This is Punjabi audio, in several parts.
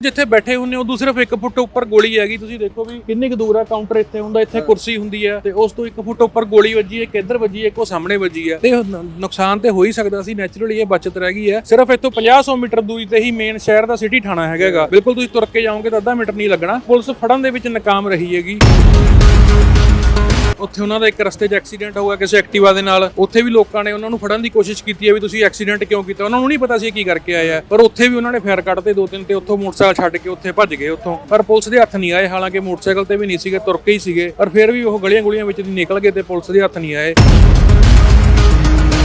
ਜਿੱਥੇ ਬੈਠੇ ਹੁੰਨੇ ਉਦੋਂ ਸਿਰਫ 1 ਫੁੱਟ ਉੱਪਰ ਗੋਲੀ ਹੈਗੀ। ਤੁਸੀਂ ਦੇਖੋ ਵੀ ਕਿੰਨੀ ਕੁ ਦੂਰ ਆ ਕਾਊਂਟਰ ਇੱਥੇ ਹੁੰਦਾ ਇੱਥੇ ਕੁਰਸੀ ਹੁੰਦੀ ਹੈ ਤੇ ਉਸ ਤੋਂ 1 ਫੁੱਟ ਉੱਪਰ ਗੋਲੀ ਵੱਜੀ ਹੈ ਇੱਕ ਇੱਧਰ ਵੱਜੀ ਹੈ ਇੱਕ ਉਹ ਸਾਹਮਣੇ ਵੱਜੀ ਹੈ ਤੇ ਨੁਕਸਾਨ ਤੇ ਹੋ ਹੀ ਸਕਦਾ ਸੀ ਨੈਚੁਰਲੀ ਇਹ ਬਚਤ ਰਹਿ ਗਈ ਹੈ ਸਿਰਫ ਇੱਥੋਂ 50-100 ਮੀਟਰ ਦੂਰੀ ਤੇ ਹੀ ਮੇਨ ਸ਼ਹਿਰ ਦਾ ਸਿਟੀ ਥਾਣਾ ਹੈਗਾਗਾ ਬਿਲਕੁਲ ਤੁਸੀਂ ਤੁਰ ਕੇ ਜਾਓਗੇ ਤਾਂ ਅੱਧਾ ਮੀਟਰ ਨਹੀਂ ਲੱਗਣਾ। ਪੁਲਿਸ ਫੜਨ ਦੇ ਵਿੱਚ ਨਾਕਾਮ ਰਹੀ ਹੈਗੀ। ਉੱਥੇ ਉਹਨਾਂ ਦਾ ਇੱਕ ਰਸਤੇ 'ਚ ਐਕਸੀਡੈਂਟ ਹੋਇਆ ਕਿਸੇ ਐਕਟਿਵਾ ਦੇ ਨਾਲ। ਉੱਥੇ ਵੀ ਲੋਕਾਂ ਨੇ ਉਹਨਾਂ ਨੂੰ ਫੜਨ ਦੀ ਕੋਸ਼ਿਸ਼ ਕੀਤੀ ਹੈ ਵੀ ਤੁਸੀਂ ਐਕਸੀਡੈਂਟ ਕਿਉਂ ਕੀਤਾ? ਉਹਨਾਂ ਨੂੰ ਨਹੀਂ ਪਤਾ ਸੀ ਕੀ ਕਰਕੇ ਆਏ ਆ। ਪਰ ਉੱਥੇ ਵੀ ਉਹਨਾਂ ਨੇ ਫੇਰ ਕੱਢਤੇ ਦੋ ਤਿੰਨ ਤੇ ਉੱਥੋਂ ਮੋਟਰਸਾਈਕਲ ਛੱਡ ਕੇ ਉੱਥੇ ਭੱਜ ਗਏ ਉੱਥੋਂ। ਪਰ ਪੁਲਿਸ ਦੇ ਹੱਥ ਨਹੀਂ ਆਏ, ਹਾਲਾਂਕਿ ਮੋਟਰਸਾਈਕਲ ਤੇ ਵੀ ਨਹੀਂ ਸੀਗੇ, ਤੁਰ ਕੇ ਹੀ ਸੀਗੇ। ਪਰ ਫਿਰ ਵੀ ਉਹ ਗਲੀਆਂ ਗੁਲੀਆਂ ਵਿੱਚ ਦੀ ਨਿਕਲ ਗਏ ਤੇ ਪੁਲਿਸ ਦੇ ਹੱਥ ਨਹੀਂ ਆਏ।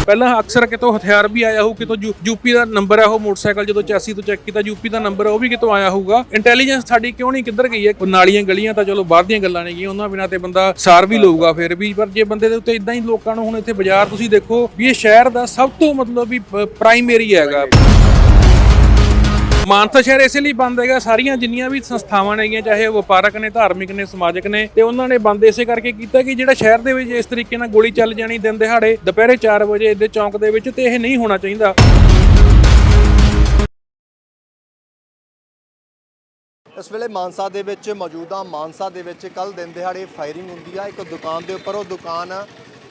ਪਹਿਲਾਂ ਅਕਸਰ ਕਿਤੋਂ ਹਥਿਆਰ ਵੀ ਆਇਆ ਹੋਊ, ਕਿਤੋਂ ਯੂਪੀ ਦਾ ਨੰਬਰ ਹੈ ਉਹ ਮੋਟਰਸਾਈਕਲ ਜਦੋਂ ਚੈਸੀ ਤੋਂ ਚੈੱਕ ਕੀਤਾ ਯੂਪੀ ਦਾ ਨੰਬਰ ਹੈ ਉਹ ਵੀ ਕਿਤੋਂ ਆਇਆ ਹੋਊਗਾ। ਇੰਟੈਲੀਜੈਂਸ ਸਾਡੀ ਕਿਉਂ ਨਹੀਂ ਕਿੱਧਰ ਗਈ ਹੈ? ਨਾਲੀਆਂ ਗਲੀਆਂ ਤਾਂ ਚਲੋ ਬਾਹਰ ਦੀਆਂ ਗੱਲਾਂ ਨੇ ਗਈਆਂ ਉਹਨਾਂ ਬਿਨਾਂ ਤੇ ਬੰਦਾ ਸਾਰ ਵੀ ਲਊਗਾ ਫਿਰ ਵੀ, ਪਰ ਜੇ ਬੰਦੇ ਦੇ ਉੱਤੇ ਇਦਾਂ ਹੀ ਲੋਕਾਂ ਨੂੰ ਹੁਣ ਇੱਥੇ ਬਾਜ਼ਾਰ ਤੁਸੀਂ ਦੇਖੋ ਵੀ ਇਹ ਸ਼ਹਿਰ ਦਾ ਸਭ ਤੋਂ ਮਤਲਬ ਵੀ ਪ੍ਰਾਇਮਰੀ ਹੈਗਾ। ਮਾਨਸਾ ਸ਼ਹਿਰ ਇਸੇ ਲਈ ਬੰਦ ਹੈਗਾ, ਸਾਰੀਆਂ ਜਿੰਨੀਆਂ ਵੀ ਸੰਸਥਾਵਾਂ ਨੇਗੀਆਂ ਚਾਹੇ ਉਹ ਵਪਾਰਕ ਨੇ, ਧਾਰਮਿਕ ਨੇ, ਸਮਾਜਿਕ ਨੇ, ਤੇ ਉਹਨਾਂ ਨੇ ਬੰਦ ਇਸੇ ਕਰਕੇ ਕੀਤਾ ਕਿ ਜਿਹੜਾ ਸ਼ਹਿਰ ਦੇ ਵਿੱਚ ਇਸ ਤਰੀਕੇ ਨਾਲ ਗੋਲੀ ਚੱਲ ਜਾਣੀ ਦਿਨ ਦਿਹਾੜੇ, ਦੁਪਹਿਰੇ 4 ਵਜੇ ਇਹਦੇ ਚੌਂਕ ਦੇ ਵਿੱਚ, ਤੇ ਇਹ ਨਹੀਂ ਹੋਣਾ ਚਾਹੀਦਾ। ਇਸ ਵੇਲੇ ਮਾਨਸਾ ਦੇ ਵਿੱਚ ਮੌਜੂਦਾ, ਮਾਨਸਾ ਦੇ ਵਿੱਚ ਕੱਲ ਦਿਨ ਦਿਹਾੜੇ ਫਾਇਰਿੰਗ ਹੁੰਦੀ ਆ। ਇੱਕ ਦੁਕਾਨ ਦੇ ਉੱਪਰ ਉਹ ਦੁਕਾਨ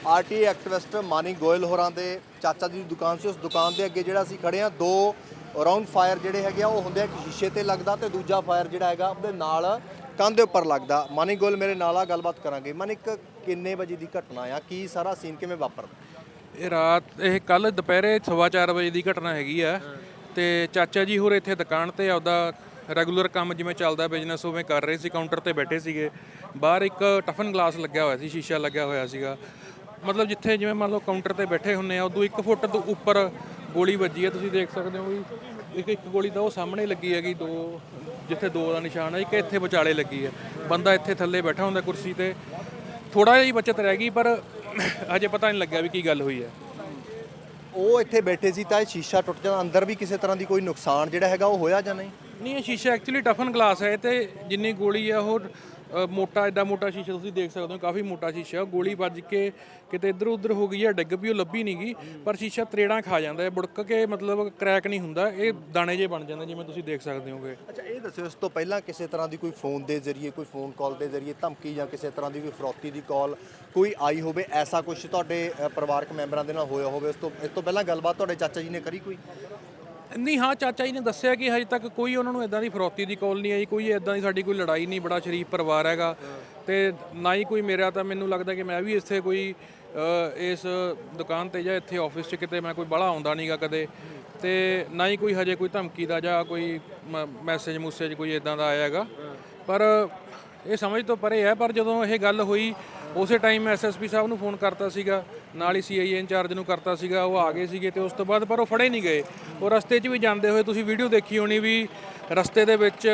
ਆਰਟੀ ਐਕਟਿਵਿਸਟ ਮਾਨੀ ਗੋਇਲ ਹੋਰਾਂ ਦੇ ਚਾਚਾ ਜੀ ਦੀ ਦੁਕਾਨ ਸੀ। ਉਸ ਦੁਕਾਨ ਦੇ ਅੱਗੇ ਜਿਹੜਾ ਅਸੀਂ ਖੜੇ ਆ, ਦੋ ਰਾਉਂਡ ਫਾਇਰ ਜਿਹੜੇ ਹੈਗੇ ਆ, ਉਹ ਹੁੰਦੇ ਆ ਇੱਕ ਸ਼ੀਸ਼ੇ ਤੇ ਲੱਗਦਾ ਤੇ ਦੂਜਾ ਫਾਇਰ ਜਿਹੜਾ ਹੈਗਾ ਉਹਦੇ ਨਾਲ ਕੰਧ ਦੇ ਉੱਪਰ ਲੱਗਦਾ। ਮਾਨੀ ਗੋਲ ਮੇਰੇ ਨਾਲ ਆ, ਗੱਲਬਾਤ ਕਰਾਂਗੇ। ਮਾਨਿਕ ਕਿੰਨੇ ਵਜੇ ਦੀ ਘਟਨਾ ਆ? ਕੀ ਸਾਰਾ ਸੀਨ ਕਿਵੇਂ ਵਾਪਰਦਾ? ਇਹ ਰਾਤ, ਇਹ ਕੱਲ ਦੁਪਹਿਰੇ 4:30 ਵਜੇ ਦੀ ਘਟਨਾ ਹੈਗੀ ਆ। ਤੇ ਚਾਚਾ ਜੀ ਹੋਰ ਇੱਥੇ ਦੁਕਾਨ ਤੇ ਆਪਦਾ ਰੈਗੂਲਰ ਕੰਮ ਜਿਵੇਂ ਚੱਲਦਾ ਬਿਜ਼ਨਸ ਉਵੇਂ ਕਰ ਰਹੇ ਸੀ ਕਾਊਂਟਰ ਤੇ ਬੈਠੇ ਸੀਗੇ। ਬਾਹਰ ਇੱਕ ਟਫਨ ਗਲਾਸ ਲੱਗਿਆ ਹੋਇਆ ਸੀ, ਸ਼ੀਸ਼ਾ ਲੱਗਿਆ ਹੋਇਆ ਸੀਗਾ। ਮਤਲਬ ਜਿੱਥੇ ਜਿਵੇਂ ਮੰਨ ਲਓ ਕਾਊਂਟਰ ਤੇ ਬੈਠੇ ਹੁੰਨੇ ਆ, ਉਦੋਂ 1 ਫੁੱਟ ਤੋਂ ਉੱਪਰ ਗੋਲੀ ਵੱਜੀ ਹੈ ਤੁਸੀਂ ਦੇਖ ਸਕਦੇ ਹੋ ਵੀ ਇੱਕ ਇੱਕ ਗੋਲੀ ਤਾਂ ਉਹ ਸਾਹਮਣੇ ਲੱਗੀ ਹੈਗੀ ਦੋ ਜਿੱਥੇ ਦੋ ਦਾ ਨਿਸ਼ਾਨ ਹੈ ਇੱਕ ਇੱਥੇ ਵਿਚਾਲੇ ਲੱਗੀ ਹੈ। ਬੰਦਾ ਇੱਥੇ ਥੱਲੇ ਬੈਠਾ ਹੁੰਦਾ ਕੁਰਸੀ ਤੇ। ਥੋੜਾ ਜਿਹਾ ਹੀ ਬਚਤ ਰਹਿ ਗਈ ਪਰ ਅਜੇ ਪਤਾ ਨਹੀਂ ਲੱਗਿਆ ਵੀ ਕੀ ਗੱਲ ਹੋਈ ਹੈ। ਉਹ ਇੱਥੇ ਬੈਠੇ ਸੀ ਤਾਂ ਇਹ ਸ਼ੀਸ਼ਾ ਟੁੱਟ ਜਾਂਦਾ ਅੰਦਰ ਵੀ ਕਿਸੇ ਤਰ੍ਹਾਂ ਦੀ ਕੋਈ ਨੁਕਸਾਨ ਜਿਹੜਾ ਹੈਗਾ ਉਹ ਹੋਇਆ ਜਾਂ ਨਹੀਂ? ਨਹੀਂ ਇਹ ਸ਼ੀਸ਼ਾ ਐਕਚੁਅਲੀ ਟਫਨ ਗਲਾਸ ਹੈ ਤੇ ਜਿੰਨੀ ਗੋਲੀ ਹੈ ਉਹ ਮੋਟਾ, ਐਡਾ ਮੋਟਾ ਸ਼ੀਸ਼ਾ ਤੁਸੀਂ ਦੇਖ ਸਕਦੇ ਹੋ, ਕਾਫੀ ਮੋਟਾ ਸ਼ੀਸ਼ਾ ਗੋਲੀ ਵੱਜ ਕੇ ਕਿਤੇ ਇੱਧਰ ਉੱਧਰ ਹੋ ਗਈ ਹੈ, ਡਿੱਗ ਵੀ ਉਹ ਲੱਭੀ ਨਹੀਂ ਗਈ, ਪਰ ਸ਼ੀਸ਼ਾ ਤਰੇੜਾਂ ਖਾ ਜਾਂਦਾ ਹੈ। ਬੁੜਕ ਕੇ ਮਤਲਬ ਕ੍ਰੈਕ ਨਹੀਂ ਹੁੰਦਾ, ਇਹ ਦਾਣੇ ਜੇ ਬਣ ਜਾਂਦੇ ਜਿਵੇਂ ਤੁਸੀਂ ਦੇਖ ਸਕਦੇ ਹੋਗੇ। ਅੱਛਾ, ਇਹ ਦੱਸਿਓ, ਇਸ ਤੋਂ ਪਹਿਲਾਂ ਕਿਸੇ ਤਰ੍ਹਾਂ ਦੀ ਕੋਈ ਫੋਨ ਦੇ ਜ਼ਰੀਏ, ਕੋਈ ਫੋਨ ਕਾਲ ਦੇ ਜ਼ਰੀਏ ਧਮਕੀ ਜਾਂ ਕਿਸੇ ਤਰ੍ਹਾਂ ਦੀ ਕੋਈ ਫਰੋਤੀ ਦੀ ਕਾਲ ਕੋਈ ਆਈ ਹੋਵੇ, ਐਸਾ ਕੁਝ ਤੁਹਾਡੇ ਪਰਿਵਾਰਕ ਮੈਂਬਰਾਂ ਦੇ ਨਾਲ ਹੋਇਆ ਹੋਵੇ? ਉਸ ਤੋਂ, ਇਸ ਤੋਂ ਪਹਿਲਾਂ ਗੱਲਬਾਤ ਤੁਹਾਡੇ ਚਾਚਾ ਜੀ ਨੇ ਕਰੀ ਕੋਈ? ਨਹੀਂ, ਹਾਂ, ਚਾਚਾ ਜੀ ਨੇ ਦੱਸਿਆ ਕਿ ਹਜੇ ਤੱਕ ਕੋਈ ਉਹਨਾਂ ਨੂੰ ਇਦਾਂ ਦੀ ਫਰੋਤੀ ਦੀ ਕਾਲ ਨਹੀਂ ਆਈ, ਕੋਈ ਇਦਾਂ ਦੀ ਸਾਡੀ ਕੋਈ ਲੜਾਈ ਨਹੀਂ, ਬੜਾ ਸ਼ਰੀਫ ਪਰਿਵਾਰ ਹੈਗਾ ਤੇ ਨਾ ਹੀ ਕੋਈ ਮੇਰਾ ਤਾਂ ਮੈਨੂੰ ਲੱਗਦਾ ਕਿ ਮੈਂ ਵੀ ਇੱਥੇ ਕੋਈ ਇਸ ਦੁਕਾਨ ਤੇ ਜਾਂ ਇੱਥੇ ਆਫਿਸ 'ਚ ਕਿਤੇ ਮੈਂ ਕੋਈ ਬੜਾ ਆਉਂਦਾ ਨਹੀਂਗਾ ਕਦੇ ਤੇ ਨਾ ਹੀ ਕੋਈ ਹਜੇ ਕੋਈ ਧਮਕੀ ਦਾ ਜਾਂ ਕੋਈ ਮੈਸੇਜ ਮੂਸੇਜ ਕੋਈ ਇਦਾਂ ਦਾ ਆਇਆ ਹੈਗਾ। ਪਰ ਇਹ ਸਮਝ ਤੋਂ ਪਰੇ ਹੈ, ਪਰ ਜਦੋਂ ਇਹ ਗੱਲ ਹੋਈ ਉਸੇ ਟਾਈਮ ਐਸਐਸਪੀ ਸਾਹਿਬ ਨੂੰ ਫੋਨ ਕਰਤਾ ਸੀਗਾ, ਨਾਲ ਹੀ ਸੀਆਈਏ ਇੰਚਾਰਜ ਨੂੰ ਕਰਤਾ ਸੀਗਾ, ਉਹ ਆ ਗਏ ਸੀਗੇ ਤੇ ਉਸ ਤੋਂ ਬਾਅਦ ਪਰ ਉਹ ਫੜੇ ਨਹੀਂ ਗਏ। ਉਹ ਰਸਤੇ 'ਚ ਵੀ ਜਾਂਦੇ ਹੋਏ ਤੁਸੀਂ ਵੀਡੀਓ ਦੇਖੀ ਹੋਣੀ ਵੀ ਰਸਤੇ ਦੇ ਵਿੱਚ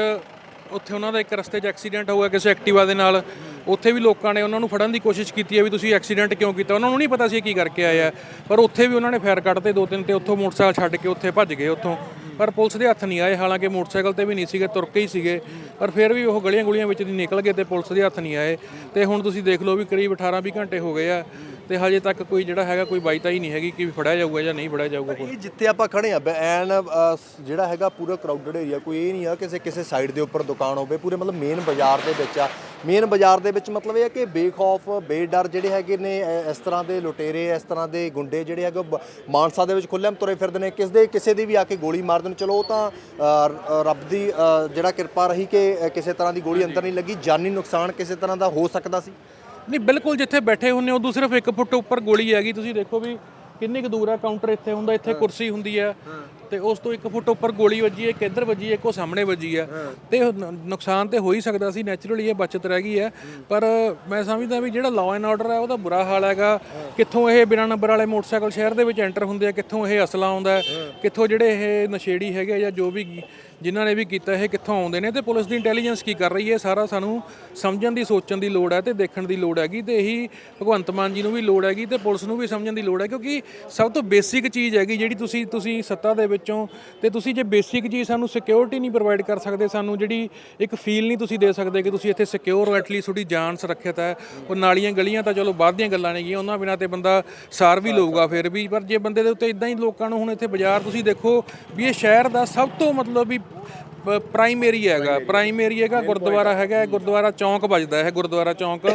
ਉੱਥੇ ਉਹਨਾਂ ਦਾ ਇੱਕ ਰਸਤੇ 'ਚ ਐਕਸੀਡੈਂਟ ਹੋਇਆ ਕਿਸੇ ਐਕਟਿਵਾ ਦੇ ਨਾਲ। ਉੱਥੇ ਵੀ ਲੋਕਾਂ ਨੇ ਉਹਨਾਂ ਨੂੰ ਫੜਨ ਦੀ ਕੋਸ਼ਿਸ਼ ਕੀਤੀ ਹੈ ਵੀ ਤੁਸੀਂ ਐਕਸੀਡੈਂਟ ਕਿਉਂ ਕੀਤਾ? ਉਹਨਾਂ ਨੂੰ ਨਹੀਂ ਪਤਾ ਸੀ ਕੀ ਕਰਕੇ ਆਇਆ। ਪਰ ਉੱਥੇ ਵੀ ਉਹਨਾਂ ਨੇ ਫੇਰ ਕੱਢਤੇ ਦੋ ਤਿੰਨ ਤੇ ਉੱਥੋਂ ਮੋਟਰਸਾਈਕਲ ਛੱਡ ਕੇ ਉੱਥੇ ਭੱਜ ਗਏ ਉੱਥੋਂ। ਪਰ ਪੁਲਿਸ ਦੇ ਹੱਥ ਨਹੀਂ ਆਏ, ਹਾਲਾਂਕਿ ਮੋਟਰਸਾਈਕਲ ਤੇ ਵੀ ਨਹੀਂ ਸੀਗੇ, ਤੁਰ ਕੇ ਹੀ ਸੀਗੇ। ਪਰ ਫਿਰ ਵੀ ਉਹ ਗਲੀਆਂ ਗੁਲੀਆਂ ਵਿੱਚ ਦੀ ਨਿਕਲ ਗਏ ਤੇ ਪੁਲਿਸ ਦੇ ਹੱਥ ਨਹੀਂ ਆਏ। ਤੇ ਹੁਣ ਤੁਸੀਂ ਦੇਖ ਲਓ ਵੀ ਕਰੀਬ 18 20 ਘੰਟੇ ਹੋ ਗਏ ਆ। ਤੇ ਹਜੇ ਤੱਕ ਕੋਈ ਜਿਹੜਾ ਹੈਗਾ ਕੋਈ ਬਾਈਤਾ ਹੀ ਨਹੀਂ ਹੈਗੀ ਕਿ ਫੜਿਆ ਜਾਊਗਾ ਜਾਂ ਨਹੀਂ ਫੜਿਆ ਜਾਊਗਾ ਕੋਈ। ਇਹ ਜਿੱਥੇ ਆਪਾਂ ਖੜੇ ਆ ਐਨ ਜਿਹੜਾ ਹੈਗਾ ਪੂਰਾ ਕਰਾਊਡਡ ਏਰੀਆ ਕੋਈ ਇਹ ਨਹੀਂ ਆ ਕਿਸੇ ਕਿਸੇ ਸਾਈਡ ਦੇ ਉੱਪਰ ਦੁਕਾਨ ਹੋਵੇ ਪੂਰੇ ਮਤਲਬ ਮੇਨ ਬਾਜ਼ਾਰ ਦੇ ਵਿੱਚ ਆ। ਮੇਨ ਬਾਜ਼ਾਰ ਦੇ ਵਿੱਚ ਮਤਲਬ ਇਹ ਹੈ ਕਿ ਬੇਖੌਫ ਬੇਡਰ ਜਿਹੜੇ ਹੈਗੇ ਨੇ ਇਸ ਤਰ੍ਹਾਂ ਦੇ ਲੁਟੇਰੇ ਇਸ ਤਰ੍ਹਾਂ ਦੇ ਗੁੰਡੇ ਜਿਹੜੇ ਹੈਗੇ ਮਾਨਸਾ ਦੇ ਵਿੱਚ ਖੁੱਲ੍ਹੇਆਮ ਤੁਰੇ ਫਿਰਦੇ ਨੇ। ਕਿਸ ਦੇ ਕਿਸੇ ਦੀ ਵੀ ਆ ਕੇ ਗੋਲੀ ਮਾਰ ਦੇਣ। ਚਲੋ ਉਹ ਤਾਂ ਰੱਬ ਦੀ ਜਿਹੜਾ ਕਿਰਪਾ ਰਹੀ ਕਿ ਕਿਸੇ ਤਰ੍ਹਾਂ ਦੀ ਗੋਲੀ ਅੰਦਰ ਨਹੀਂ ਲੱਗੀ। ਜਾਨੀ ਨੁਕਸਾਨ ਕਿਸੇ ਤਰ੍ਹਾਂ ਦਾ ਹੋ ਸਕਦਾ ਸੀ। ਨਹੀਂ ਬਿਲਕੁਲ ਜਿੱਥੇ ਬੈਠੇ ਹੁੰਨੇ ਉਦੋਂ ਸਿਰਫ 1 ਫੁੱਟ ਉੱਪਰ ਗੋਲੀ ਹੈਗੀ। ਤੁਸੀਂ ਦੇਖੋ ਵੀ ਕਿੰਨੀ ਕੁ ਦੂਰ ਆ ਕਾਊਂਟਰ ਇੱਥੇ ਹੁੰਦਾ ਇੱਥੇ ਕੁਰਸੀ ਹੁੰਦੀ ਹੈ। ਤੇ ਉਸ ਤੋਂ 1 ਫੁੱਟ ਉੱਪਰ ਗੋਲੀ ਵੱਜੀ ਹੈ ਇੱਕ ਇੱਧਰ ਵੱਜੀ ਹੈ ਇੱਕ ਉਹ ਸਾਹਮਣੇ ਵੱਜੀ ਹੈ। ਤੇ ਨ- ਨੁਕਸਾਨ ਤੇ ਹੋ ਹੀ ਸਕਦਾ ਸੀ ਨੈਚੁਰਲੀ ਇਹ ਬਚਤ ਰਹਿ ਗਈ ਹੈ। ਪਰ ਮੈਂ ਸਮਝਦਾ ਵੀ ਜਿਹੜਾ ਲਾਅ ਐਂਡ ਆਰਡਰ ਹੈ ਉਹਦਾ ਬੁਰਾ ਹਾਲ ਹੈਗਾ। ਕਿੱਥੋਂ ਇਹ ਬਿਨਾਂ ਨੰਬਰ ਵਾਲੇ ਮੋਟਰਸਾਈਕਲ ਸ਼ਹਿਰ ਦੇ ਵਿੱਚ ਐਂਟਰ ਹੁੰਦੇ ਆ ਕਿੱਥੋਂ ਇਹ ਅਸਲਾ ਆਉਂਦਾ ਹੈ? ਕਿੱਥੋਂ ਜਿਹੜੇ ਇਹ ਨਸ਼ੇੜੀ ਹੈਗੇ ਜਾਂ ਜੋ ਵੀ ਜਿਨ੍ਹਾਂ ਨੇ ਵੀ ਕੀਤਾ ਇਹ ਕਿੱਥੋਂ ਆਉਂਦੇ ਨੇ? ਤੇ ਪੁਲਿਸ ਦੀ ਇੰਟੈਲੀਜੈਂਸ ਕੀ ਕਰ ਰਹੀ ਹੈ? ਸਾਰਾ ਸਾਨੂੰ ਸਮਝਣ ਦੀ ਸੋਚਣ ਦੀ ਲੋੜ ਹੈ ਤੇ ਦੇਖਣ ਦੀ ਲੋੜ ਹੈਗੀ ਤੇ ਇਹੀ ਭਗਵੰਤ ਮਾਨ ਜੀ ਨੂੰ ਵੀ ਲੋੜ ਹੈਗੀ ਤੇ ਪੁਲਿਸ ਨੂੰ ਵੀ ਸਮਝਣ ਦੀ ਲੋੜ ਹੈ ਕਿਉਂਕਿ ਸਭ ਤੋਂ ਬੇਸਿਕ ਚੀਜ਼ ਹੈਗੀ ਜਿਹੜੀ ਤੁਸੀਂ ਤੁਸੀਂ ਸੱਤਾ ਦੇ ਵਿੱਚੋਂ ਤੇ ਤੁਸੀਂ ਜੇ ਬੇਸਿਕ ਚੀਜ਼ ਸਾਨੂੰ ਸਿਕਿਉਰਿਟੀ ਨਹੀਂ ਪ੍ਰੋਵਾਈਡ ਕਰ ਸਕਦੇ ਸਾਨੂੰ ਜਿਹੜੀ ਇੱਕ ਫੀਲ ਨਹੀਂ ਤੁਸੀਂ ਦੇ ਸਕਦੇ ਕਿ ਤੁਸੀਂ ਇੱਥੇ ਸਿਕਿਉਰ ਹੋ ਐਟਲੀਸਟ ਤੁਹਾਡੀ ਜਾਨ ਸੁਰੱਖਿਅਤ ਹੈ। ਉਹ ਨਾਲੀਆਂ ਗਲੀਆਂ ਤਾਂ ਚਲੋ ਬਾਅਦ ਦੀਆਂ ਗੱਲਾਂ ਨੇਗੀਆਂ ਉਹਨਾਂ ਬਿਨਾਂ ਤੇ ਬੰਦਾ ਸਾਰ ਵੀ ਲਊਗਾ ਫਿਰ ਵੀ। ਪਰ ਜੇ ਬੰਦੇ ਦੇ ਉੱਤੇ ਇਦਾਂ ਹੀ ਲੋਕਾਂ ਨੂੰ ਹੁਣ ਇੱਥੇ ਬਾਜ਼ਾਰ ਤੁਸੀਂ ਦੇਖੋ ਵੀ ਇਹ ਸ਼ਹਿਰ ਦਾ ਸਭ ਤੋਂ ਮਤਲਬ ਵੀ ਪ੍ਰਾਈਮ ਏਰੀਆ ਹੈਗਾ ਪ੍ਰਾਈਮ ਏਰੀਆ ਹੈਗਾ ਗੁਰਦੁਆਰਾ ਹੈਗਾ ਗੁਰਦੁਆਰਾ ਚੌਂਕ ਵੱਜਦਾ ਹੈ ਗੁਰਦੁਆਰਾ ਚੌਂਕ।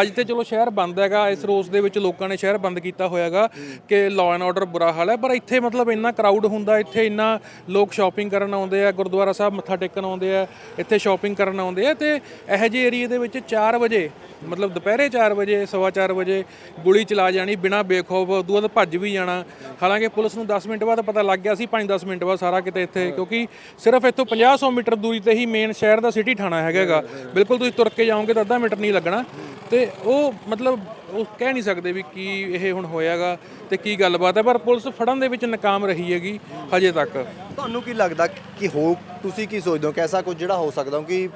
ਅੱਜ ਤੇ ਚਲੋ ਸ਼ਹਿਰ ਬੰਦ ਹੈਗਾ ਇਸ ਰੋਸ ਦੇ ਵਿੱਚ ਲੋਕਾਂ ਨੇ ਸ਼ਹਿਰ ਬੰਦ ਕੀਤਾ ਹੋਇਆ ਹੈਗਾ ਕਿ ਲਾਅ ਐਂਡ ਆਰਡਰ ਬੁਰਾ ਹਾਲ ਹੈ ਪਰ ਇੱਥੇ ਮਤਲਬ ਇੰਨਾ ਕਰਾਊਡ ਹੁੰਦਾ ਇੱਥੇ ਇੰਨਾ ਲੋਕ ਸ਼ਾਪਿੰਗ ਕਰਨ ਆਉਂਦੇ ਆ ਗੁਰਦੁਆਰਾ ਸਾਹਿਬ ਮੱਥਾ ਟੇਕਣ ਆਉਂਦੇ ਆ ਇੱਥੇ ਸ਼ਾਪਿੰਗ ਕਰਨ ਆਉਂਦੇ ਆ ਤੇ ਇਹੋ ਜਿਹੇ ਏਰੀਏ ਦੇ ਵਿੱਚ 4 ਵਜੇ ਮਤਲਬ ਦੁਪਹਿਰੇ 4 ਵਜੇ ਸਵਾ 4 ਵਜੇ ਗੋਲੀ ਚਲਾ ਜਾਣੀ ਬਿਨਾ ਬੇਖੌਫ ਉਦੋਂ ਬਾਅਦ ਭੱਜ ਵੀ ਜਾਣਾ। ਹਾਲਾਂਕਿ ਪੁਲਿਸ ਨੂੰ 10 ਮਿੰਟ ਬਾਅਦ ਪਤਾ ਲੱਗ ਗਿਆ ਸੀ 5-10 ਮਿੰਟ ਬਾਅਦ ਸਾਰਾ ਕਿਤੇ ਇੱਥੇ ਕਿਉਂਕਿ ਸਿਰਫ ਇੱਥੋਂ 50-100 ਮੀਟਰ ਦੂਰੀ ਤੇ ਹੀ ਮੇਨ ਸ਼ਹਿਰ ਦਾ ਸਿਟੀ ਥਾਣਾ ਹੈਗਾਗਾ। ਬਿਲਕੁਲ ਤੁਸੀਂ ਤੁਰ ਕੇ ਜਾਓਗੇ ਤਾਂ ਅੱਧਾ ਮੀਟਰ ਨਹੀਂ ਲੱਗਣਾ। ਤੇ ਉਹ ਮਤਲਬ ਉਹ ਕਹਿ ਨਹੀਂ ਸਕਦੇ ਵੀ ਕੀ ਇਹ ਹੁਣ ਹੋਇਆਗਾ ਤੇ ਕੀ ਗੱਲਬਾਤ ਹੈ, ਪਰ ਪੁਲਿਸ ਫੜਨ ਦੇ ਵਿੱਚ ਨਾਕਾਮ ਰਹੀ ਹੈਗੀ ਹਜੇ ਤੱਕ। ਤੁਹਾਨੂੰ ਕੀ ਲੱਗਦਾ ਕਿ ਹੋ, ਤੁਸੀਂ ਕੀ ਸੋਚਦੇ ਹੋ? ਕਿ ਐਸਾ ਕੁਝ ਜਿਹੜਾ ਹੋ ਸਕਦਾ ਕਿ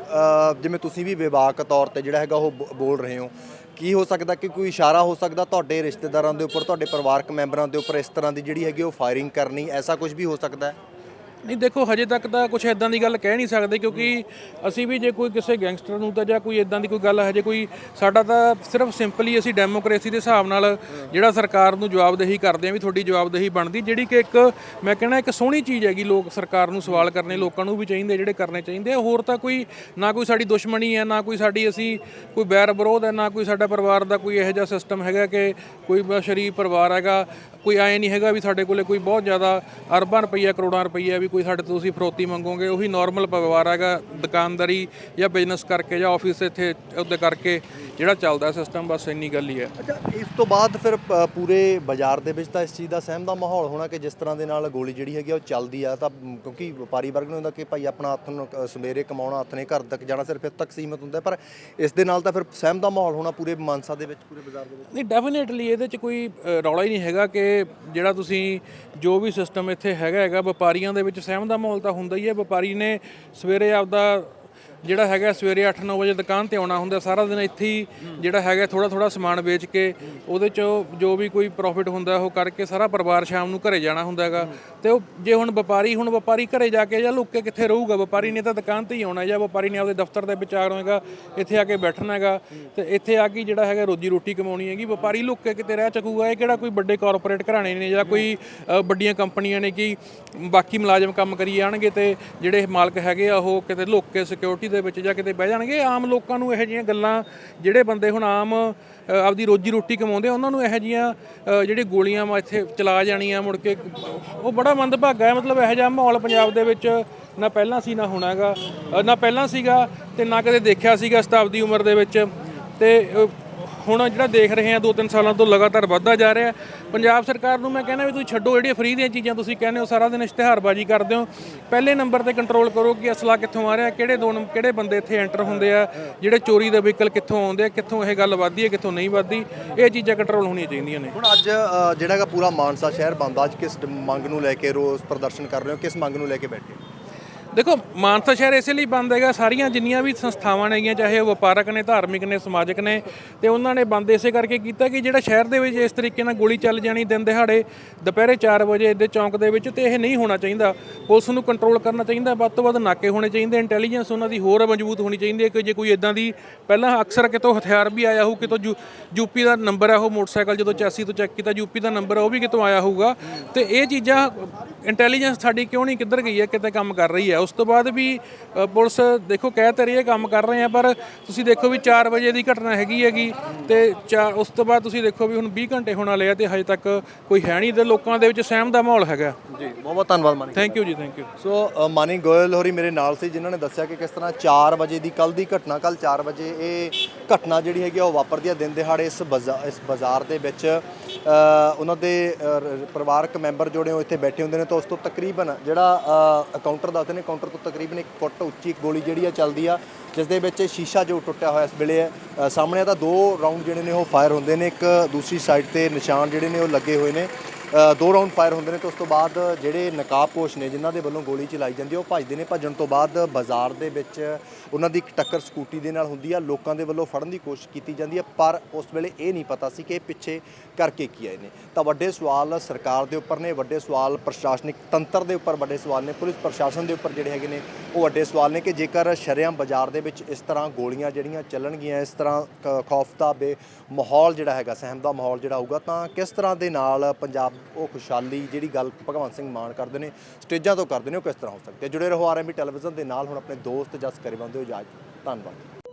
ਜਿਵੇਂ ਤੁਸੀਂ ਵੀ ਵਿਵਾਕ ਤੌਰ ਤੇ ਜਿਹੜਾ ਹੈਗਾ ਉਹ ਬ- ਬੋਲ ਰਹੇ ਹੋ, ਕੀ ਹੋ ਸਕਦਾ ਕਿ ਕੋਈ ਇਸ਼ਾਰਾ ਹੋ ਸਕਦਾ ਤੁਹਾਡੇ ਰਿਸ਼ਤੇਦਾਰਾਂ ਦੇ ਉੱਪਰ, ਤੁਹਾਡੇ ਪਰਿਵਾਰਕ ਮੈਂਬਰਾਂ ਦੇ ਉੱਪਰ ਇਸ ਤਰ੍ਹਾਂ ਦੀ ਜਿਹੜੀ ਹੈਗੀ ਉਹ ਫਾਇਰਿੰਗ ਕਰਨੀ, ਐਸਾ ਕੁਝ ਵੀ ਹੋ ਸਕਦਾ ਹੈ? ਨਹੀਂ, ਦੇਖੋ, ਹਜੇ ਤੱਕ ਤਾਂ ਕੁਝ ਐਦਾਂ ਦੀ ਗੱਲ ਕਹਿ ਨਹੀਂ ਸਕਦੇ ਕਿਉਂਕਿ ਅਸੀਂ ਵੀ ਜੇ ਕੋਈ ਕਿਸੇ ਗੈਂਗਸਟਰ ਨੂੰ ਤਾਂ ਜਾਂ ਕੋਈ ਐਦਾਂ ਦੀ ਕੋਈ ਗੱਲ ਹਜੇ ਕੋਈ ਸਾਡਾ ਤਾਂ ਸਿਰਫ ਸਿੰਪਲੀ ਅਸੀਂ ਡੈਮੋਕ੍ਰੇਸੀ ਦੇ ਹਿਸਾਬ ਨਾਲ ਜਿਹੜਾ ਸਰਕਾਰ ਨੂੰ ਜਵਾਬਦੇਹੀ ਕਰਦੇ ਆ ਵੀ ਤੁਹਾਡੀ ਜਵਾਬਦੇਹੀ ਬਣਦੀ, ਜਿਹੜੀ ਕਿ ਇੱਕ ਮੈਂ ਕਹਿੰਦਾ ਇੱਕ ਸੋਹਣੀ ਚੀਜ਼ ਹੈਗੀ ਲੋਕ ਸਰਕਾਰ ਨੂੰ ਸਵਾਲ ਕਰਨੇ, ਲੋਕਾਂ ਨੂੰ ਵੀ ਚਾਹੀਦੇ, ਜਿਹੜੇ ਕਰਨੇ ਚਾਹੀਦੇ ਆ। ਹੋਰ ਤਾਂ ਕੋਈ ਨਾ ਕੋਈ ਸਾਡੀ ਦੁਸ਼ਮਣੀ ਹੈ, ਨਾ ਕੋਈ ਸਾਡੀ ਅਸੀਂ ਕੋਈ ਬੈਰ ਵਿਰੋਧ ਹੈ, ਨਾ ਕੋਈ ਸਾਡਾ ਪਰਿਵਾਰ ਦਾ ਕੋਈ ਇਹੋ ਜਿਹਾ ਸਿਸਟਮ ਹੈਗਾ ਕਿ ਕੋਈ ਸ਼ਰੀਫ ਪਰਿਵਾਰ ਹੈਗਾ। ਕੋਈ ਐ ਨਹੀਂ ਹੈਗਾ ਵੀ ਸਾਡੇ ਕੋਲੇ ਕੋਈ ਬਹੁਤ ਜ਼ਿਆਦਾ ਅਰਬਾਂ ਰੁਪਈਆ ਕਰੋੜਾਂ ਰੁਪਈਆ ਵੀ ਕੋਈ ਸਾਡੇ ਤੋਂ ਤੁਸੀਂ ਫਰੋਤੀ ਮੰਗੋਗੇ ਉਹੀ ਨਾਰਮਲ ਪਰਿਵਾਰ ਹੈਗਾ ਦੁਕਾਨਦਾਰੀ ਜਾਂ ਬਿਜ਼ਨਸ ਕਰਕੇ ਜਾਂ ਆਫਿਸ ਇੱਥੇ ਉਹਦੇ ਕਰਕੇ ਜਿਹੜਾ ਚੱਲਦਾ ਸਿਸਟਮ ਬਸ ਇੰਨੀ ਗੱਲ ਹੀ ਹੈ ਅੱਛਾ ਇਸ ਤੋਂ ਬਾਅਦ ਫਿਰ ਪੂਰੇ ਬਾਜ਼ਾਰ ਦੇ ਵਿੱਚ ਤਾਂ ਇਸ ਚੀਜ਼ ਦਾ ਸਹਿਮ ਦਾ ਮਾਹੌਲ ਹੋਣਾ ਕਿ ਜਿਸ ਤਰ੍ਹਾਂ ਦੇ ਨਾਲ ਗੋਲੀ ਜਿਹੜੀ ਹੈਗੀ ਉਹ ਚੱਲਦੀ ਆ ਤਾਂ ਕਿਉਂਕਿ ਵਪਾਰੀ ਵਰਗ ਨੂੰ ਹੁੰਦਾ ਕਿ ਭਾਈ ਆਪਣਾ ਹੱਥ ਨੂੰ ਸਵੇਰੇ ਕਮਾਉਣਾ ਹੱਥ ਨੇ ਘਰ ਤੱਕ ਜਾਣਾ ਸਿਰਫ ਇੱਥੇ ਤੱਕ ਸੀਮਤ ਹੁੰਦਾ। ਪਰ ਇਸ ਦੇ ਨਾਲ ਤਾਂ ਫਿਰ ਸਹਿਮ ਦਾ ਮਾਹੌਲ ਹੋਣਾ ਪੂਰੇ ਮਾਨਸਾ ਦੇ ਵਿੱਚ ਪੂਰੇ ਬਾਜ਼ਾਰ ਦੇ ਵਿੱਚ ਨਹੀਂ ਡੈਫੀਨੇਟਲੀ ਇਹਦੇ ਚ ਕੋਈ ਰੌਲਾ ਹੀ ਨਹੀਂ ਹੈਗਾ ਕਿ ਜਿਹੜਾ ਤੁਸੀਂ ਜੋ ਵੀ ਸਿਸਟਮ ਇੱਥੇ ਹੈਗਾ ਹੈਗਾ, ਵਪਾਰੀਆਂ ਦੇ ਵਿੱਚ ਸਹਿਮ ਦਾ ਮਾਹੌਲ ਤਾਂ ਹੁੰਦਾ ਹੀ ਹੈ। ਵਪਾਰੀ ਨੇ ਸਵੇਰੇ ਆਪਦਾ ਜਿਹੜਾ ਹੈਗਾ ਸਵੇਰੇ 8-9 ਵਜੇ ਦੁਕਾਨ ਤੇ ਆਉਣਾ ਹੁੰਦਾ, ਸਾਰਾ ਦਿਨ ਇੱਥੇ ਹੀ ਜਿਹੜਾ ਹੈਗਾ ਥੋੜਾ ਥੋੜਾ ਸਮਾਨ ਵੇਚ ਕੇ ਉਹਦੇ 'ਚੋਂ ਜੋ ਵੀ ਕੋਈ ਪ੍ਰੋਫਿਟ ਹੁੰਦਾ, ਉਹ ਕਰਕੇ ਸਾਰਾ ਪਰਿਵਾਰ ਸ਼ਾਮ ਨੂੰ ਘਰੇ ਜਾਣਾ ਹੁੰਦਾ ਹੈਗਾ। ਤੇ ਉਹ ਜੇ ਹੁਣ ਵਪਾਰੀ ਹੁਣ ਵਪਾਰੀ ਘਰੇ ਜਾ ਕੇ ਜਾਂ ਲੁੱਕ ਕੇ ਕਿੱਥੇ ਰਹੂਗਾ? ਵਪਾਰੀ ਨੇ ਤਾਂ ਦੁਕਾਨ ਤੇ ਹੀ ਆਉਣਾ ਜਾਂ ਵਪਾਰੀ ਨੇ ਆਪਦੇ ਦਫ਼ਤਰ ਦੇ ਵਿਚਾਰ ਹੋਏਗਾ ਇੱਥੇ ਆ ਕੇ ਬੈਠਣਾ ਹੈਗਾ। ਤੇ ਇੱਥੇ ਆ ਕੇ ਜਿਹੜਾ ਹੈਗਾ ਰੋਜੀ ਰੋਟੀ ਕਮਾਉਣੀ ਹੈਗੀ। ਵਪਾਰੀ ਲੁੱਕ ਕੇ ਕਿਤੇ ਰਹਿ ਚੱਕੂਗਾ ਇਹ ਕਿਹੜਾ ਕੋਈ ਵੱਡੇ ਕਾਰਪੋਰੇਟ ਘਰਾਣੇ ਨੇ ਜਾਂ ਕੋਈ ਵੱਡੀਆਂ ਕੰਪਨੀਆਂ ਨੇ ਕਿ ਬਾਕੀ ਮੁਲਾਜ਼ਮ ਕੰਮ ਕਰੀ ਜਾਣਗੇ ਤੇ ਜਿਹੜੇ ਮਾਲਕ ਹੈਗੇ ਆ, ਉਹ ਕਿਤੇ ਲੁੱਕ ਕੇ ਸਿਕਿਉਰਿਟੀ ਦੇ ਵਿੱਚ ਜਾਂ ਕਿਤੇ ਬਹਿ ਜਾਣਗੇ ਆਮ ਲੋਕਾਂ ਨੂੰ ਇਹੋ ਜਿਹੀਆਂ ਗੱਲਾਂ ਜਿਹੜੇ ਬੰਦੇ ਹੁਣ ਆਮ ਆਪਦੀ ਰੋਜੀ ਰੋਟੀ ਕਮਾਉਂਦੇ ਉਹਨਾਂ ਨੂੰ ਇਹੋ ਜਿਹੀਆਂ ਅ, ਜਿਹੜੀ ਗੋਲੀਆਂ ਵਾ ਇੱਥੇ ਚਲਾ ਜਾਣੀਆਂ ਮੁੜ ਕੇ ਉਹ ਬੜਾ ਮੰਦਭਾਗਾ ਹੈ ਮਤਲਬ ਇਹੋ ਜਿਹਾ ਮਾਹੌਲ ਪੰਜਾਬ ਦੇ ਵਿੱਚ ਨਾ ਪਹਿਲਾਂ ਸੀ ਨਾ ਹੋਣਾ ਹੈਗਾ ਨਾ ਪਹਿਲਾਂ ਸੀਗਾ ਤੇ ਨਾ ਕਦੇ ਦੇਖਿਆ ਸੀਗਾ ਸ਼ਤਾਬਦੀ ਉਮਰ ਦੇ ਵਿੱਚ ਤੇ ਹੁਣ ਜਿਹੜਾ ਦੇਖ ਰਹੇ ਹਾਂ ਦੋ ਤਿੰਨ ਸਾਲਾਂ ਤੋਂ ਲਗਾਤਾਰ ਵੱਧਦਾ ਜਾ ਰਿਹਾ ਪੰਜਾਬ ਸਰਕਾਰ ਨੂੰ ਮੈਂ ਕਹਿੰਦਾ ਵੀ ਤੁਸੀਂ ਛੱਡੋ ਜਿਹੜੀਆਂ ਫ੍ਰੀ ਦੀਆਂ ਚੀਜ਼ਾਂ ਤੁਸੀਂ ਕਹਿੰਦੇ ਹੋ ਸਾਰਾ ਦਿਨ ਇਸ਼ਤਿਹਾਰਬਾਜ਼ੀ ਕਰਦੇ ਹੋ। ਪਹਿਲੇ ਨੰਬਰ ਤੇ ਕੰਟਰੋਲ ਕਰੋ ਕਿ ਅਸਲਾ ਕਿੱਥੋਂ ਆ ਰਿਹਾ ਕਿਹੜੇ ਦੋ ਕਿਹੜੇ ਬੰਦੇ ਇੱਥੇ ਐਂਟਰ ਹੁੰਦੇ ਆ ਜਿਹੜੇ ਚੋਰੀ ਦੇ ਵਹੀਕਲ ਕਿੱਥੋਂ ਆਉਂਦੇ ਆ ਕਿੱਥੋਂ ਇਹ ਗੱਲ ਵੱਧਦੀ ਹੈ ਕਿੱਥੋਂ ਨਹੀਂ ਵੱਧਦੀ। ਇਹ ਚੀਜ਼ਾਂ ਕੰਟਰੋਲ ਹੋਣੀਆਂ ਚਾਹੀਦੀਆਂ ਨੇ। ਹੁਣ ਅੱਜ ਅ, ਜਿਹੜਾ ਹੈਗਾ ਪੂਰਾ ਮਾਨਸਾ ਸ਼ਹਿਰ ਬੰਦ ਅੱਜ ਕਿਸ ਮੰਗ ਨੂੰ ਲੈ ਕੇ ਰੋਸ ਪ੍ਰਦਰਸ਼ਨ ਕਰ ਰਹੇ ਹੋ ਕਿਸ ਮੰਗ ਨੂੰ ਲੈ ਕੇ ਬੈਠੇ ਹੋ? ਦੇਖੋ, ਮਾਨਸਾ ਸ਼ਹਿਰ ਇਸੇ ਲਈ ਬੰਦ ਹੈਗਾ, ਸਾਰੀਆਂ ਜਿੰਨੀਆਂ ਵੀ ਸੰਸਥਾਵਾਂ ਨੇਗੀਆਂ ਚਾਹੇ ਉਹ ਵਪਾਰਕ ਨੇ, ਧਾਰਮਿਕ ਨੇ, ਸਮਾਜਿਕ ਨੇ, ਤੇ ਉਹਨਾਂ ਨੇ ਬੰਦ ਇਸੇ ਕਰਕੇ ਕੀਤਾ ਕਿ ਜਿਹੜਾ ਸ਼ਹਿਰ ਦੇ ਵਿੱਚ ਇਸ ਤਰੀਕੇ ਨਾਲ ਗੋਲੀ ਚੱਲ ਜਾਣੀ ਦਿਨ ਦਿਹਾੜੇ, ਦੁਪਹਿਰੇ 4 ਵਜੇ ਇਹਦੇ ਚੌਂਕ ਦੇ ਵਿੱਚ, ਤੇ ਇਹ ਨਹੀਂ ਹੋਣਾ ਚਾਹੀਦਾ। ਪੁਲਿਸ ਨੂੰ ਕੰਟਰੋਲ ਕਰਨਾ ਚਾਹੀਦਾ, ਵੱਧ ਤੋਂ ਵੱਧ ਨਾਕੇ ਹੋਣੇ ਚਾਹੀਦੇ ਇੰਟੈਲੀਜੈਂਸ ਉਹਨਾਂ ਦੀ ਹੋਰ ਮਜ਼ਬੂਤ ਹੋਣੀ ਚਾਹੀਦੀ ਹੈ ਕਿ ਜੇ ਕੋਈ ਇਦਾਂ ਦੀ, ਪਹਿਲਾਂ ਅਕਸਰ ਕਿਤੋਂ ਹਥਿਆਰ ਵੀ ਆਇਆ ਹੋਊ, ਕਿਤੋਂ ਯੂ- ਯੂਪੀ ਦਾ ਨੰਬਰ ਹੈ ਉਹ ਮੋਟਰਸਾਈਕਲ ਜਦੋਂ ਚਾਸੀ ਤੋਂ ਚੈੱਕ ਕੀਤਾ ਯੂਪੀ ਦਾ ਨੰਬਰ ਹੈ ਉਹ ਵੀ ਕਿਤੋਂ ਆਇਆ ਹੋਊਗਾ। ਤੇ ਇਹ ਚੀਜ਼ਾਂ ਇੰਟੈਲੀਜੈਂਸ ਸਾਡੀ ਕਿਉਂ ਨਹੀਂ ਕਿੱਧਰ ਗਈ ਹੈ, ਕਿਤੇ ਕੰਮ ਕਰ ਰਹੀ ਹੈ? ਉਸ ਤੋਂ ਬਾਅਦ ਵੀ ਪੁਲਿਸ ਦੇਖੋ ਕਹਿ ਤਾਂ ਰਹੀ ਹੈ ਕੰਮ ਕਰ ਰਹੇ ਆ ਪਰ ਤੁਸੀਂ ਦੇਖੋ ਵੀ 4 ਵਜੇ ਦੀ ਘਟਨਾ ਹੈਗੀ ਹੈਗੀ ਤੇ ਉਸ ਤੋਂ ਬਾਅਦ ਤੁਸੀਂ ਦੇਖੋ ਵੀ ਹੁਣ 20 ਘੰਟੇ ਹੋਣ ਵਾਲੇ ਆ ਤੇ ਹਜੇ ਤੱਕ ਕੋਈ ਹੈ ਨਹੀਂ ਤੇ ਲੋਕਾਂ ਦੇ ਵਿੱਚ ਸਹਿਮ ਦਾ ਮਾਹੌਲ ਹੈਗਾ। ਜੀ ਬਹੁਤ ਬਹੁਤ ਧੰਨਵਾਦ Mani thank you ji thank you so Mani Goyal ਹੋਰੀ ਮੇਰੇ ਨਾਲ ਸੀ ਜਿਨ੍ਹਾਂ ਨੇ ਦੱਸਿਆ ਕਿ ਕਿਸ ਤਰ੍ਹਾਂ 4 ਵਜੇ ਦੀ ਕੱਲ ਦੀ ਘਟਨਾ ਕੱਲ 4 ਵਜੇ ਇਹ ਘਟਨਾ ਜਿਹੜੀ ਹੈਗੀ ਆ ਉਹ ਵਾਪਰਦੀ ਆ ਦਿਨ ਦਿਹਾੜੇ ਇਸ ਬਾਜ਼ਾ- ਇਸ ਬਾਜ਼ਾਰ ਦੇ ਵਿੱਚ। ਉਹਨਾਂ ਦੇ ਪਰਿਵਾਰਕ ਮੈਂਬਰ ਜਿਹੜੇ ਉਹ ਇੱਥੇ ਬੈਠੇ ਹੁੰਦੇ ਨੇ ਤਾਂ ਉਸ ਤੋਂ ਤਕਰੀਬਨ ਜਿਹੜਾ ਕਾਊਂਟਰ ਦੱਸਦੇ ਨੇ ਕਾਊਂਟਰ ਤੋਂ ਤਕਰੀਬਨ 1 ਫੁੱਟ ਉੱਚੀ ਇੱਕ ਗੋਲੀ ਜਿਹੜੀ ਆ ਚੱਲਦੀ ਆ ਜਿਸ ਦੇ ਵਿੱਚ ਸ਼ੀਸ਼ਾ ਜੋ ਟੁੱਟਿਆ ਹੋਇਆ ਇਸ ਵੇਲੇ ਹੈ ਸਾਹਮਣੇ ਆ ਤਾਂ ਦੋ ਰਾਉਂਡ ਜਿਹੜੇ ਨੇ ਉਹ ਫਾਇਰ ਹੁੰਦੇ ਨੇ, ਇੱਕ ਦੂਸਰੀ ਸਾਈਡ ਤੇ ਨਿਸ਼ਾਨ ਜਿਹੜੇ ਨੇ ਉਹ ਲੱਗੇ ਹੋਏ ਨੇ। ਦੋ ਰਾਉਂਡ ਫਾਇਰ ਹੁੰਦੇ ਨੇ ਤੇ ਉਸ ਤੋਂ ਬਾਅਦ ਜਿਹੜੇ ਨਕਾਬਪੋਸ਼ ਨੇ, ਜਿਨ੍ਹਾਂ ਦੇ ਵੱਲੋਂ ਗੋਲੀ ਚਲਾਈ ਜਾਂਦੀ ਹੈ, ਉਹ ਭੱਜਦੇ ਨੇ। ਭੱਜਣ ਤੋਂ ਬਾਅਦ ਬਾਜ਼ਾਰ ਦੇ ਵਿੱਚ ਉਹਨਾਂ ਦੀ ਇੱਕ ਟੱਕਰ ਸਕੂਟੀ ਦੇ ਨਾਲ ਹੁੰਦੀ ਆ। ਲੋਕਾਂ ਦੇ ਵੱਲੋਂ ਫੜਨ ਦੀ ਕੋਸ਼ਿਸ਼ ਕੀਤੀ ਜਾਂਦੀ ਹੈ, ਪਰ ਉਸ ਵੇਲੇ ਇਹ ਨਹੀਂ ਪਤਾ ਸੀ ਕਿ ਇਹ ਪਿੱਛੇ ਕਰਕੇ ਕੀ ਆਏ ਨੇ। ਤਾਂ ਵੱਡੇ ਸਵਾਲ ਸਰਕਾਰ ਦੇ ਉੱਪਰ ਨੇ, ਵੱਡੇ ਸਵਾਲ ਪ੍ਰਸ਼ਾਸਨਿਕ ਤੰਤਰ ਦੇ ਉੱਪਰ ਵੱਡੇ ਸਵਾਲ ਨੇ, ਪੁਲਿਸ ਪ੍ਰਸ਼ਾਸਨ ਦੇ ਉੱਪਰ ਜਿਹੜੇ ਹੈਗੇ ਨੇ, ਉਹ ਵੱਡੇ ਸਵਾਲ ਨੇ ਕਿ ਜੇਕਰ ਸ਼ਰੇਆਮ ਬਾਜ਼ਾਰ ਦੇ ਵਿੱਚ ਇਸ ਤਰ੍ਹਾਂ ਗੋਲੀਆਂ ਜਿਹੜੀਆਂ ਚੱਲਣਗੀਆਂ, ਇਸ ਤਰ੍ਹਾਂ ਕ- ਖੌਫ ਦਾ ਬੇ, ਮਾਹੌਲ ਜਿਹੜਾ ਹੈਗਾ ਸਹਿਮ ਦਾ ਮਾਹੌਲ ਜਿਹੜਾ ਹੋਊਗਾ, ਤਾਂ ਕਿਸ ਤਰ੍ਹਾਂ ਦੇ ਨਾਲ ਪੰਜਾਬ ਉਹ ਖੁਸ਼ਹਾਲੀ ਜਿਹੜੀ ਗੱਲ ਭਗਵੰਤ ਸਿੰਘ ਮਾਨ ਕਰਦੇ ਨੇ, ਸਟੇਜਾਂ ਤੋਂ ਕਰਦੇ ਨੇ, ਉਹ ਕਿਸ ਤਰ੍ਹਾਂ ਹੋ ਸਕਦੀ ਹੈ? ਜੁੜੇ ਰਹੋ ਆਰਐਮਬੀ ਟੈਲੀਵਿਜ਼ਨ ਦੇ ਨਾਲ, ਹੁਣ ਆਪਣੇ ਦੋਸਤ ਜਸ ਕਰੀਬੰਦੇ ਹੋ ਇਜਾਜ਼ਤ ਧੰਨਵਾਦ।